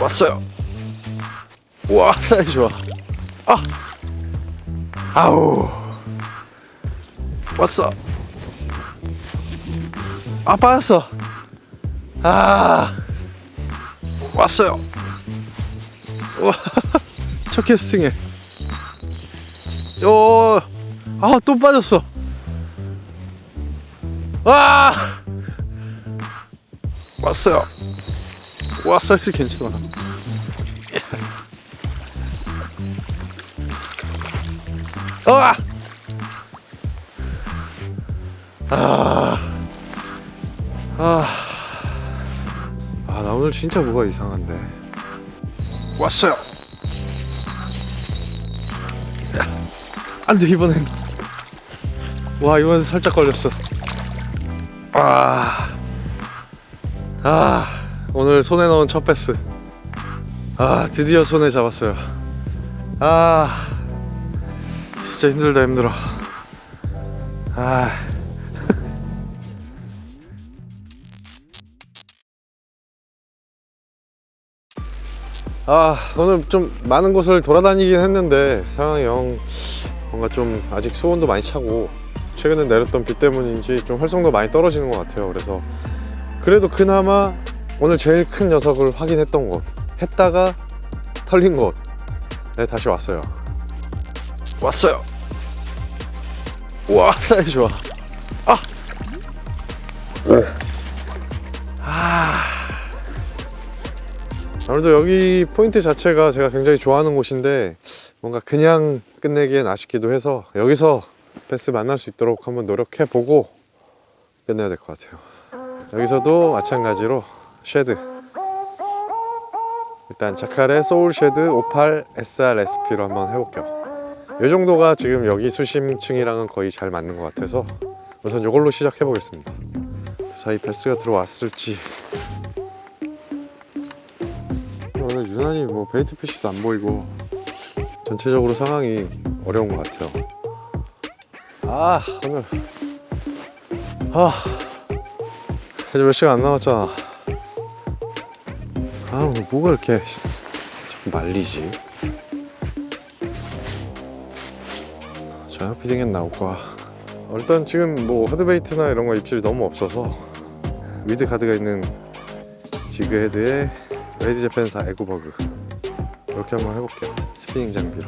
왔어요. 와 사이즈 좋아. 아, 아우, 왔어. 아 빠졌어. 아, 왔어요. 와, 첫 캐스팅에. 요, 아 또 빠졌어. 와, 왔어요. 와 사이즈 괜찮아. 아! 아. 아. 아, 나 오늘 진짜 뭐가 이상한데. 왔어요. 안 돼, 이번엔. 와, 이번엔 살짝 걸렸어. 아. 아. 오늘 손에 넣은 첫 패스. 아, 드디어 손에 잡았어요. 아. 진짜 힘들다 힘들어. 아. 아 오늘 좀 많은 곳을 돌아다니긴 했는데 상황이 영 뭔가 좀 아직 수온도 많이 차고 최근에 내렸던 비 때문인지 좀 활성도 많이 떨어지는 것 같아요 그래서 그래도 그나마 오늘 제일 큰 녀석을 확인했던 곳. 했다가 털린 곳에 다시 왔어요. 왔어요. 와 사이즈 좋아. 아! 아. 아무래도 여기 포인트 자체가 제가 굉장히 좋아하는 곳인데 뭔가 그냥 끝내기엔 아쉽기도 해서 여기서 패스 만날 수 있도록 한번 노력해 보고 끝내야 될 것 같아요. 여기서도 마찬가지로 쉐드. 일단 자칼의 소울 쉐드 58 SRSP로 한번 해볼게요. 이 정도가 지금 여기 수심층이랑은 거의 잘 맞는 것 같아서 우선 이걸로 시작해 보겠습니다. 그 사이 패스가 들어왔을지. 오늘 유난히 뭐 베이트 피쉬도 안 보이고 전체적으로 상황이 어려운 것 같아요. 아 오늘. 아. 이제 몇 시간 안 남았잖아 아 오늘 뭐가 이렇게 자꾸 말리지? 저녁 피딩엔 나올까 어, 일단 지금 뭐 하드베이트나 이런 거 입질이 너무 없어서 위드 카드가 있는 지그 헤드에 레이드 재팬사 에구버그. 이렇게 한번 해볼게요. 스피닝 장비로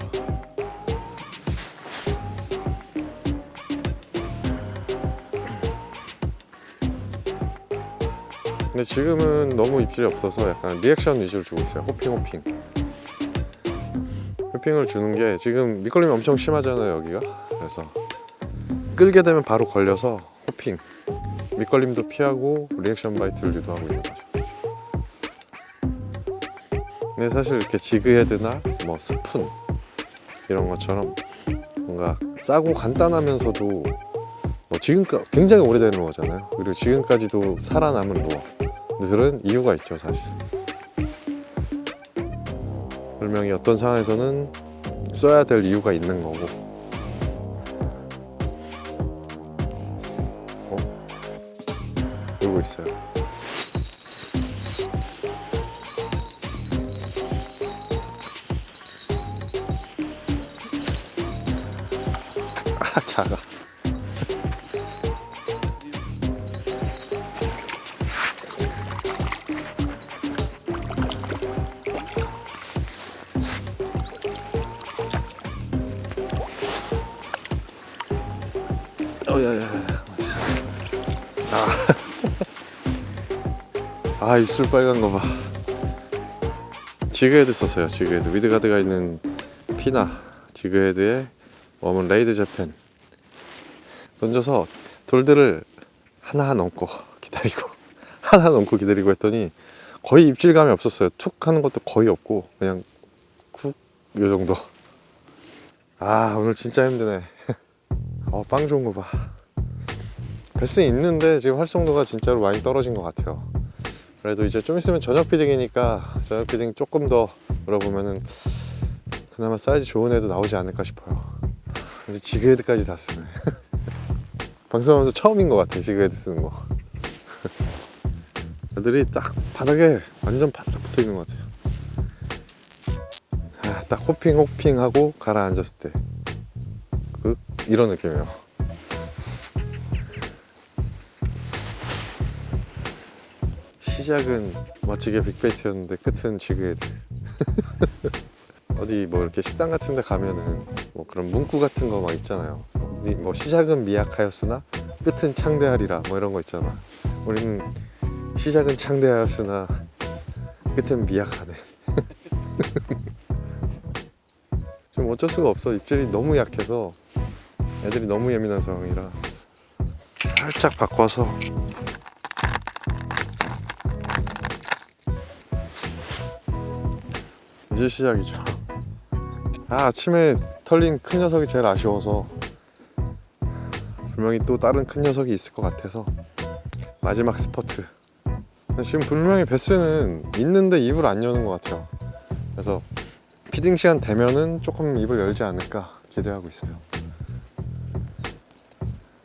근데 지금은 너무 입질이 없어서 약간 리액션 위주로 주고 있어요. 호핑 호핑. 호핑을 주는 게 지금 밑걸림이 엄청 심하잖아요 여기가. 그래서 끌게 되면 바로 걸려서 호핑. 밑걸림도 피하고 리액션 바이트를 유도하고 있는 거죠. 근데 사실 이렇게 지그헤드나 뭐 스푼 이런 것처럼 뭔가 싸고 간단하면서도 뭐 지금까 굉장히 오래되는 거잖아요. 그리고 지금까지도 살아남은 루어 들은 이유가 있죠, 사실. 분명히 어떤 상황에서는 써야 될 이유가 있는 거고. 어? 이러고 있어요. 아 작아 아, 아 입술 빨간 거 봐. 지그헤드 썼어요 지그헤드. 위드가드가 있는 피나 지그헤드에 웜은 레이드 재팬. 던져서 돌들을 하나 넘고 기다리고 하나 넘고 기다리고 했더니 거의 입질감이 없었어요. 툭 하는 것도 거의 없고 그냥 쿡이 정도. 아 오늘 진짜 힘드네. 어빵 좋은 거 봐. 베스 있는데 지금 활성도가 진짜로 많이 떨어진 것 같아요 그래도 이제 좀 있으면 저녁 피딩이니까 저녁 피딩 조금 더 물어보면은 그나마 사이즈 좋은 애도 나오지 않을까 싶어요. 근데 지그헤드까지 다 쓰네. 방송하면서 처음인 것 같아 지그헤드 쓰는 거. 애들이 딱 바닥에 완전 바싹 붙어 있는 것 같아요. 딱 호핑 호핑 하고 가라앉았을 때. 그 이런 느낌이에요. 시작은 멋지게 빅베이트였는데 끝은 지그헤드. 어디 뭐 이렇게 식당 같은 데 가면은 뭐 그런 문구 같은 거 막 있잖아요. 니- 뭐 시작은 미약하였으나 끝은 창대하리라 뭐 이런 거 있잖아. 우리는 시작은 창대하였으나 끝은 미약하네. 좀 어쩔 수가 없어. 입질이 너무 약해서 애들이 너무 예민한 상황이라 살짝 바꿔서 이제 시작이죠. 아, 아침에 털린 큰 녀석이 제일 아쉬워서 분명히 또 다른 큰 녀석이 있을 것 같아서 마지막 스퍼트. 지금 분명히 베스는 있는데 입을 안 여는 것 같아요. 그래서 피딩 시간 되면은 조금 입을 열지 않을까 기대하고 있어요.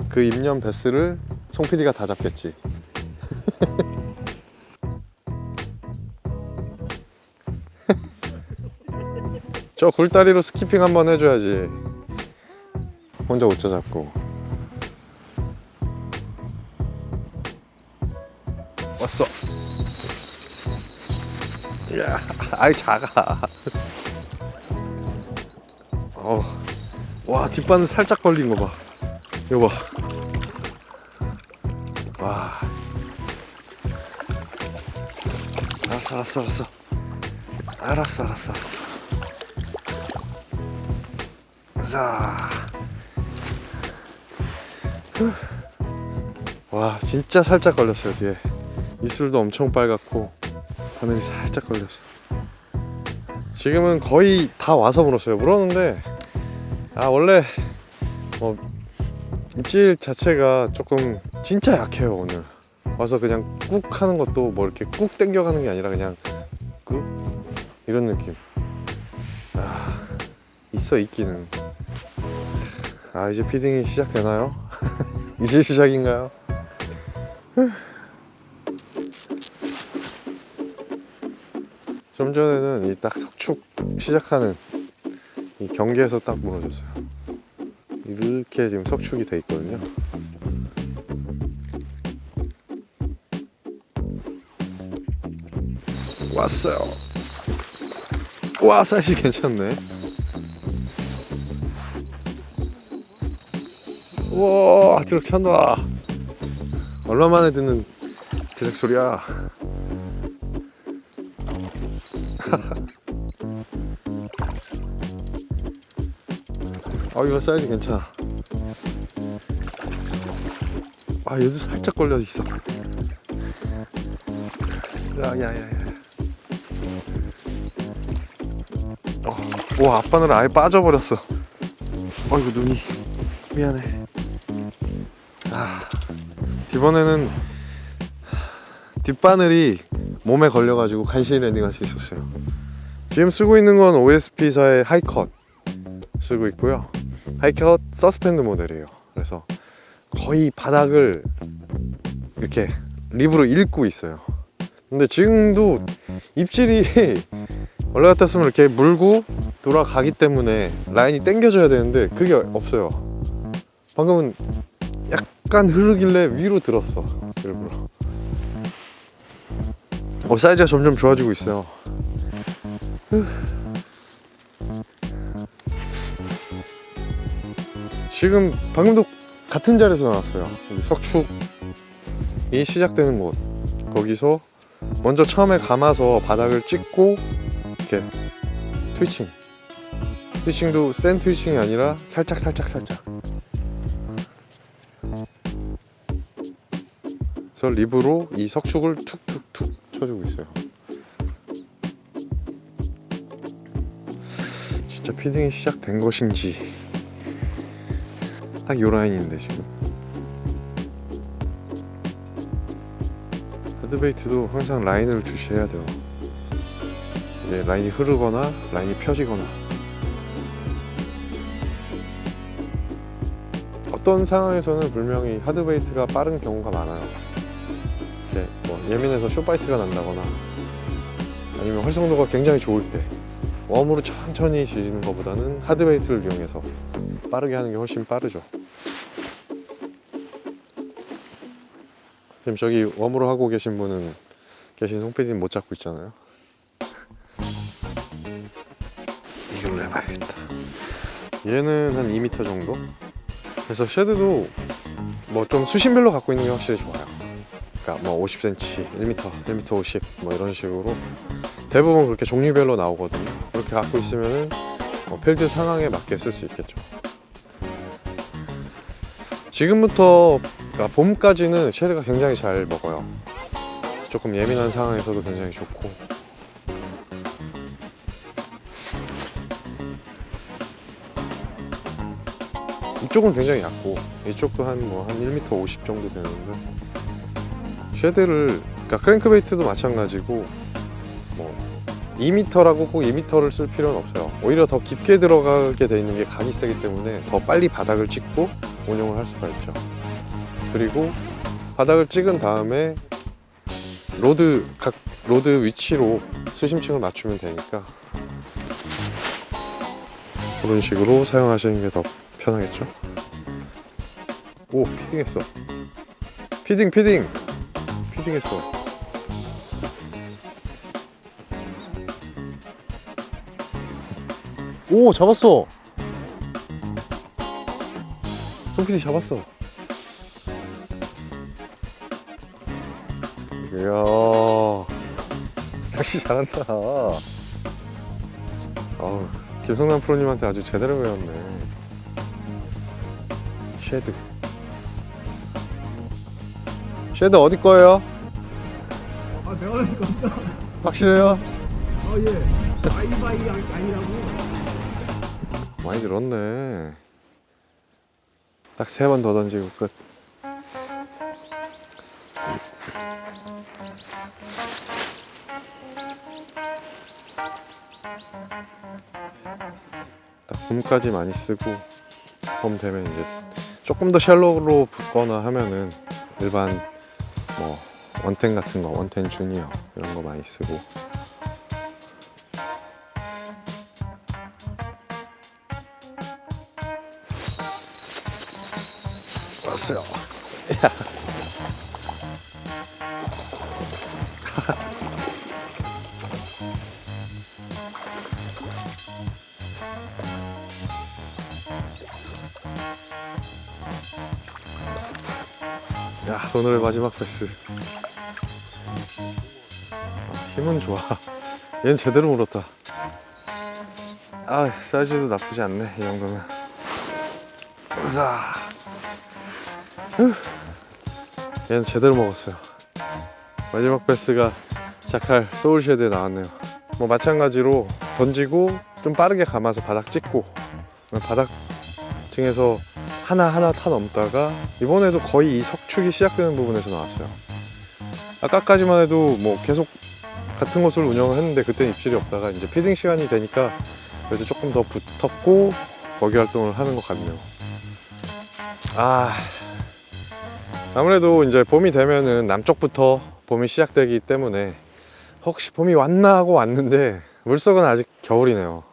그 입년 베스를 송 PD가 다 잡겠지. 저 굴다리로 스키핑 한번 해줘야지. 혼자 옷자 잡고. 왔어. 야, 아이 작아. 어, 와 뒷바늘 살짝 걸린 거 봐. 이거 봐. 와. 알았어, 알았어, 알았어. 알았어, 알았어, 알았어. 자. 후. 와, 진짜 살짝 걸렸어요 뒤에. 입술도 엄청 빨갛고 바늘이 살짝 걸렸어. 지금은 거의 다 와서 물었어요. 물었는데 아 원래 뭐 입질 자체가 조금 진짜 약해요 오늘. 와서 그냥 꾹 하는 것도 뭐 이렇게 꾹 당겨가는 게 아니라 그냥 꾹 이런 느낌. 아 있어 있기는. 아 이제 피딩이 시작되나요? 이제 시작인가요? 좀 전에는 이 딱 석축 시작하는 이 경계에서 딱 무너졌어요. 이렇게 지금 석축이 돼 있거든요. 왔어요. 와 사이즈 괜찮네. 우와 드랙 찬다. 얼마만에 듣는 드랙 소리야. 아 이거 사이즈 괜찮아. 아 얘도 살짝 걸려 있어. 야야야야. 어, 와 아빠는 아예 빠져버렸어. 어이구 눈이 미안해. 아 이번에는 뒷바늘이 몸에 걸려가지고 간신히 랜딩할 수 있었어요. 지금 쓰고 있는 건 OSP사의 하이컷 쓰고 있고요. 하이컷 서스펜드 모델이에요. 그래서 거의 바닥을 이렇게 립으로 읽고 있어요. 근데 지금도 입질이 원래 같았으면 이렇게 물고 돌아가기 때문에 라인이 당겨져야 되는데 그게 없어요. 방금은 약간 흐르길래 위로 들었어. 일부러. 어, 사이즈가 점점 좋아지고 있어요. 지금 방금도 같은 자리에서 나왔어요. 석축이 시작되는 곳. 거기서 먼저 처음에 감아서 바닥을 찍고 이렇게 트위칭. 트위칭도 센 트위칭이 아니라 살짝 살짝 살짝. 그래서 립으로 이 석축을 툭툭툭 쳐주고 있어요. 진짜 피딩이 시작된 것인지 딱 요 라인인데 지금 헤드베이트도 항상 라인을 주시해야 돼요. 이제 라인이 흐르거나 라인이 펴지거나 어떤 상황에서는 분명히 하드베이트가 빠른 경우가 많아요. 예민해서 쇼파이트가 난다거나 아니면 활성도가 굉장히 좋을 때 웜으로 천천히 지지는 것보다는 하드웨이트를 이용해서 빠르게 하는 게 훨씬 빠르죠. 지금 저기 웜으로 하고 계신 분은 계신 송 PD님 못 잡고 있잖아요. 이걸로 해봐야겠다. 얘는 한 2m 정도? 그래서 쉐드도 뭐 좀 수심별로 갖고 있는 게 확실히 좋아요. 그러니까 뭐 50cm, 1m, 1m 50 뭐 이런 식으로 대부분 그렇게 종류별로 나오거든요. 그렇게 갖고 있으면은 뭐 필드 상황에 맞게 쓸 수 있겠죠. 지금부터 그러니까 봄까지는 쉐드가 굉장히 잘 먹어요. 조금 예민한 상황에서도 굉장히 좋고. 이쪽은 굉장히 얇고 이쪽도 한뭐 한 1m 50 정도 되는데 쉐드를 그러니까 크랭크베이트도 마찬가지고 뭐 2m라고 꼭 2m를 쓸 필요는 없어요. 오히려 더 깊게 들어가게 돼 있는 게 각이 세기 때문에 더 빨리 바닥을 찍고 운용을 할 수가 있죠. 그리고 바닥을 찍은 다음에 로드 각 로드 위치로 수심층을 맞추면 되니까 그런 식으로 사용하시는 게 더 편하겠죠. 오 피딩했어. 피딩 피딩 피딩했어. 오 잡았어. 송피디 잡았어. 이야 낚시 잘한다. 아우 김성남 프로님한테 아주 제대로 배웠네. 쉐드. 쉐드 어디 거예요? 확실해요? 아, 예. 바이바이 아니라고. 많이 늘었네. 딱 세 번 더 던지고 끝. 딱 봄까지 많이 쓰고 봄 되면 이제 조금 더 샬로우로 붓거나 하면은 일반 뭐 원텐 같은 거 원텐 주니어 이런 거 많이 쓰고 왔어요. 야 오늘의 마지막 패스. 아, 힘은 좋아. 얘는 제대로 물었다. 아 사이즈도 나쁘지 않네 이 정도면. 자. 얘는 제대로 먹었어요. 마지막 패스가 자칼 소울쉐드에 나왔네요. 뭐 마찬가지로 던지고 좀 빠르게 감아서 바닥 찍고 바닥층에서 하나하나 타 넘다가 이번에도 거의 이 석축이 시작되는 부분에서 나왔어요. 아까까지만 해도 뭐 계속 같은 곳을 운영을 했는데 그때 입질이 없다가 이제 피딩 시간이 되니까 그래도 조금 더 붙었고 버기 활동을 하는 것 같네요. 아 아무래도 이제 봄이 되면은 남쪽부터 봄이 시작되기 때문에 혹시 봄이 왔나 하고 왔는데 물속은 아직 겨울이네요.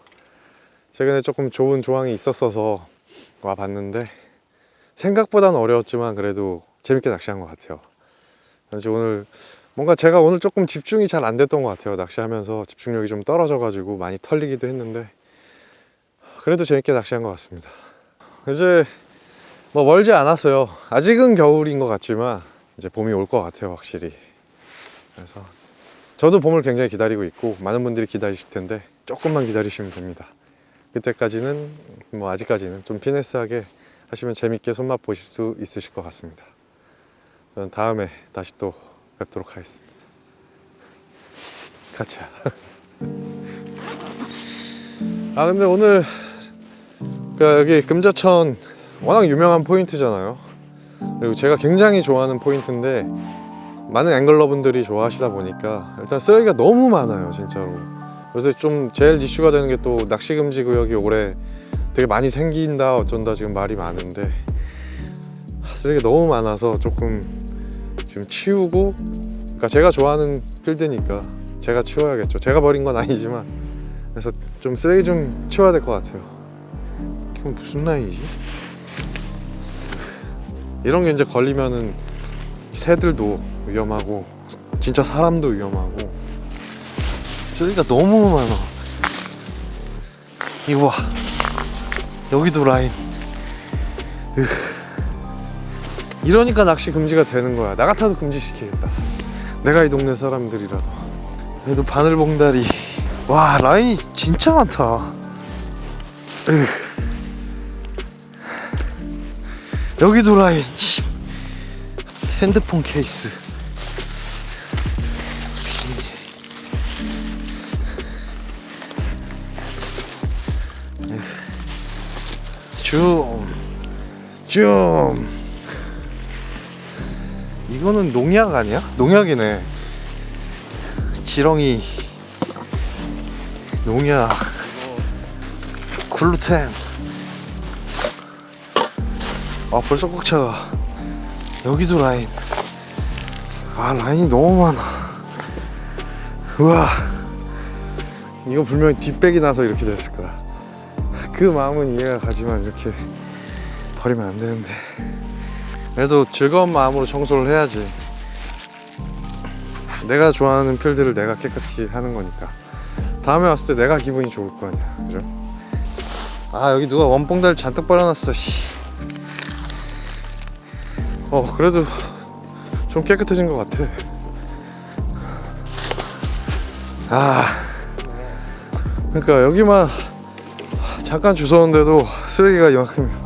최근에 조금 좋은 조항이 있었어서 와 봤는데 생각보다는 어려웠지만 그래도 재밌게 낚시한 것 같아요. 그래서 오늘 뭔가 제가 오늘 조금 집중이 잘 안 됐던 것 같아요. 낚시하면서 집중력이 좀 떨어져가지고 많이 털리기도 했는데 그래도 재밌게 낚시한 것 같습니다. 이제 뭐 멀지 않았어요. 아직은 겨울인 것 같지만 이제 봄이 올 것 같아요, 확실히. 그래서 저도 봄을 굉장히 기다리고 있고 많은 분들이 기다리실 텐데 조금만 기다리시면 됩니다. 그때까지는 뭐 아직까지는 좀 피네스하게 하시면 재밌게 손맛 보실 수 있으실 것 같습니다. 저는 다음에 다시 또 뵙도록 하겠습니다. 가자. 아 근데 오늘 그 여기 금자천 워낙 유명한 포인트잖아요. 그리고 제가 굉장히 좋아하는 포인트인데 많은 앵글러분들이 좋아하시다 보니까 일단 쓰레기가 너무 많아요, 진짜로. 그래서 좀 제일 이슈가 되는 게 또 낚시 금지 구역이 올해 되게 많이 생긴다 어쩐다 지금 말이 많은데 하, 쓰레기가 너무 많아서 조금 지금 치우고 그러니까 제가 좋아하는 필드니까 제가 치워야겠죠. 제가 버린 건 아니지만 그래서 좀 쓰레기 좀 치워야 될 것 같아요. 그럼 무슨 라인이지? 이런 게 이제 걸리면은 새들도 위험하고 진짜 사람도 위험하고 쓰레기가 너무 많아. 이거 봐. 여기도 라인. 으. 이러니까 낚시 금지가 되는 거야. 나 같아도 금지시키겠다. 내가 이 동네 사람들이라도. 그래도 바늘봉다리. 와 라인이 진짜 많다. 으. 여기도 라인. 씨. 핸드폰 케이스. 좀, 좀. 이거는 농약 아니야? 농약이네. 지렁이, 농약, 글루텐. 아 벌써 꽉 차가. 여기도 라인. 아 라인이 너무 많아. 우와. 이거 분명히 뒷백이 나서 이렇게 됐을 거야. 그 마음은 이해가 가지만 이렇게 버리면 안 되는데 그래도 즐거운 마음으로 청소를 해야지 내가 좋아하는 필드를 내가 깨끗이 하는 거니까 다음에 왔을 때 내가 기분이 좋을 거 아니야 그죠? 아 여기 누가 원뽕다리 잔뜩 버려놨어 씨. 어 그래도 좀 깨끗해진 것 같아 아 그러니까 여기만 잠깐 주웠는데도 쓰레기가 이만큼이야.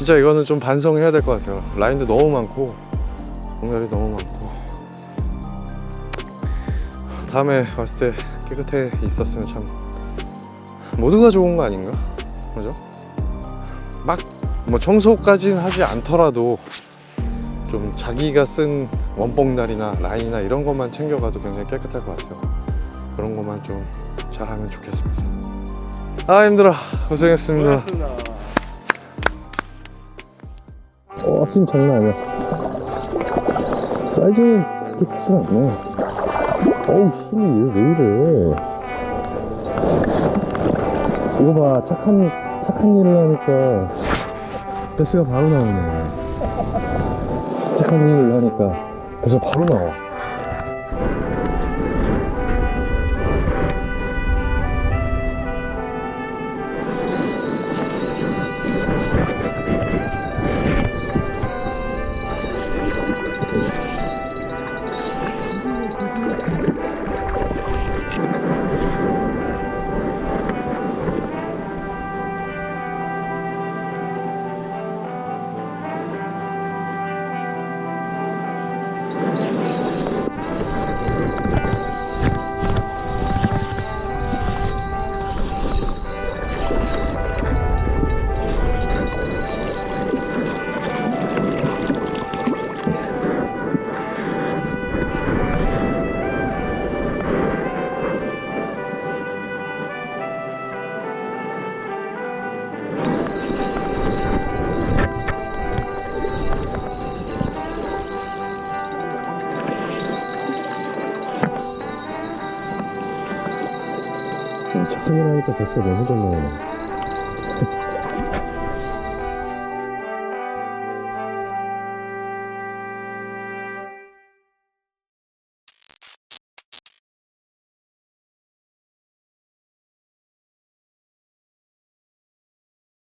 아, 진짜 이거는 좀 반성해야 될 것 같아요. 라인도 너무 많고, 공달이 너무 많고. 다음에 왔을 때 깨끗해 있었으면 참 모두가 좋은 거 아닌가? 그죠? 막 뭐 청소까지는 하지 않더라도 좀 자기가 쓴 원뽕달이나 라인이나 이런 것만 챙겨가도 굉장히 깨끗할 것 같아요. 그런 것만 좀 잘하면 좋겠습니다. 아 힘들어 고생했습니다. 어, 힘 장난 아니야. 사이즈는 그렇게 크진 않네. 어우, 힘이 왜, 왜 이래. 이거 봐, 착한, 착한 일을 하니까, 베스가 바로 나오네. 착한 일을 하니까, 베스가 바로 나와. 하니까 베스가 너무 잘 나오네.